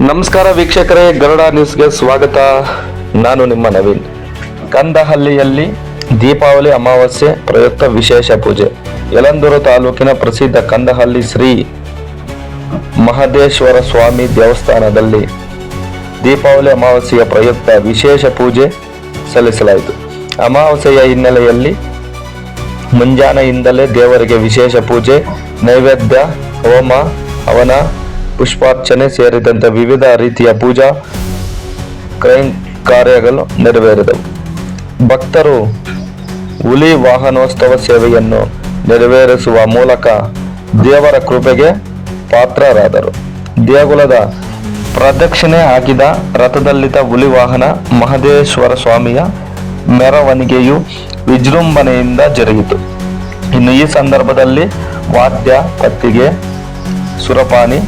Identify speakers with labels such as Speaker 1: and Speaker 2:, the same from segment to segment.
Speaker 1: ನಮಸ್ಕಾರ ವೀಕ್ಷಕರೇ, ಗರುಡ ನ್ಯೂಸ್ಗೆ ಸ್ವಾಗತ. ನಾನು ನಿಮ್ಮ ನವೀನ್. ಕಂದಹಳ್ಳಿಯಲ್ಲಿ ದೀಪಾವಳಿ ಅಮಾವಾಸ್ಯೆ ಪ್ರಯುಕ್ತ ವಿಶೇಷ ಪೂಜೆ. ಯಲಂದೂರು ತಾಲೂಕಿನ ಪ್ರಸಿದ್ಧ ಕಂದಹಳ್ಳಿ ಶ್ರೀ ಮಹದೇಶ್ವರ ಸ್ವಾಮಿ ದೇವಸ್ಥಾನದಲ್ಲಿ ದೀಪಾವಳಿ ಅಮಾವಾಸ್ಯೆಯ ಪ್ರಯುಕ್ತ ವಿಶೇಷ ಪೂಜೆ ಸಲ್ಲಿಸಲಾಯಿತು. ಅಮಾವಾಸ್ಯೆಯ ಹಿನ್ನೆಲೆಯಲ್ಲಿ ಮುಂಜಾನೆಯಿಂದಲೇ ದೇವರಿಗೆ ವಿಶೇಷ ಪೂಜೆ, ನೈವೇದ್ಯ, ಹೋಮ, ಹವನ ಪುಷ್ಪಾರ್ಚನೆ ಸೇರಿದಂತೆ ವಿವಿಧ ರೀತಿಯ ಪೂಜಾ ಕ್ರೈಂ ಕಾರ್ಯಗಳು ನೆರವೇರಿದವು. ಭಕ್ತರು ಹುಲಿ ವಾಹನೋತ್ಸವ ಸೇವೆಯನ್ನು ನೆರವೇರಿಸುವ ಮೂಲಕ ದೇವರ ಕೃಪೆಗೆ ಪಾತ್ರರಾದರು. ದೇಗುಲದ ಪ್ರದಕ್ಷಿಣೆ ಹಾಕಿದ ರಥದಲ್ಲಿದ್ದ ಹುಲಿ ವಾಹನ ಮಹದೇಶ್ವರ ಸ್ವಾಮಿಯ ಮೆರವಣಿಗೆಯು ವಿಜೃಂಭಣೆಯಿಂದ ಜರುಗಿತು. ಇನ್ನು ಈ ಸಂದರ್ಭದಲ್ಲಿ ವಾದ್ಯ, ಕತ್ತಿಗೆ, ಸುರಪಾನಿ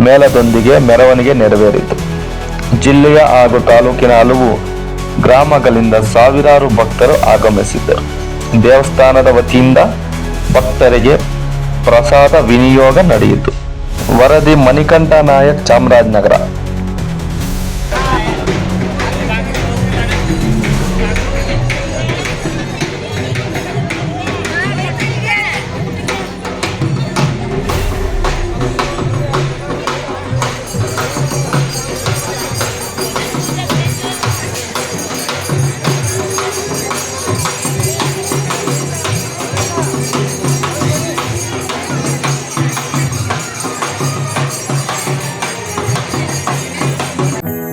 Speaker 1: ಮೇಳದೊಂದಿಗೆ ಮೆರವಣಿಗೆ ನೆರವೇರಿತು. ಜಿಲ್ಲೆಯ ಹಾಗೂ ತಾಲೂಕಿನ ಹಲವು ಗ್ರಾಮಗಳಿಂದ ಸಾವಿರಾರು ಭಕ್ತರು ಆಗಮಿಸಿದ್ದರು. ದೇವಸ್ಥಾನದ ವತಿಯಿಂದ ಭಕ್ತರಿಗೆ ಪ್ರಸಾದ ವಿನಿಯೋಗ ನಡೆಯಿತು. ವರದಿ ಮಣಿಕಂಠ ನಾಯಕ್ ಚಾಮರಾಜನಗರ.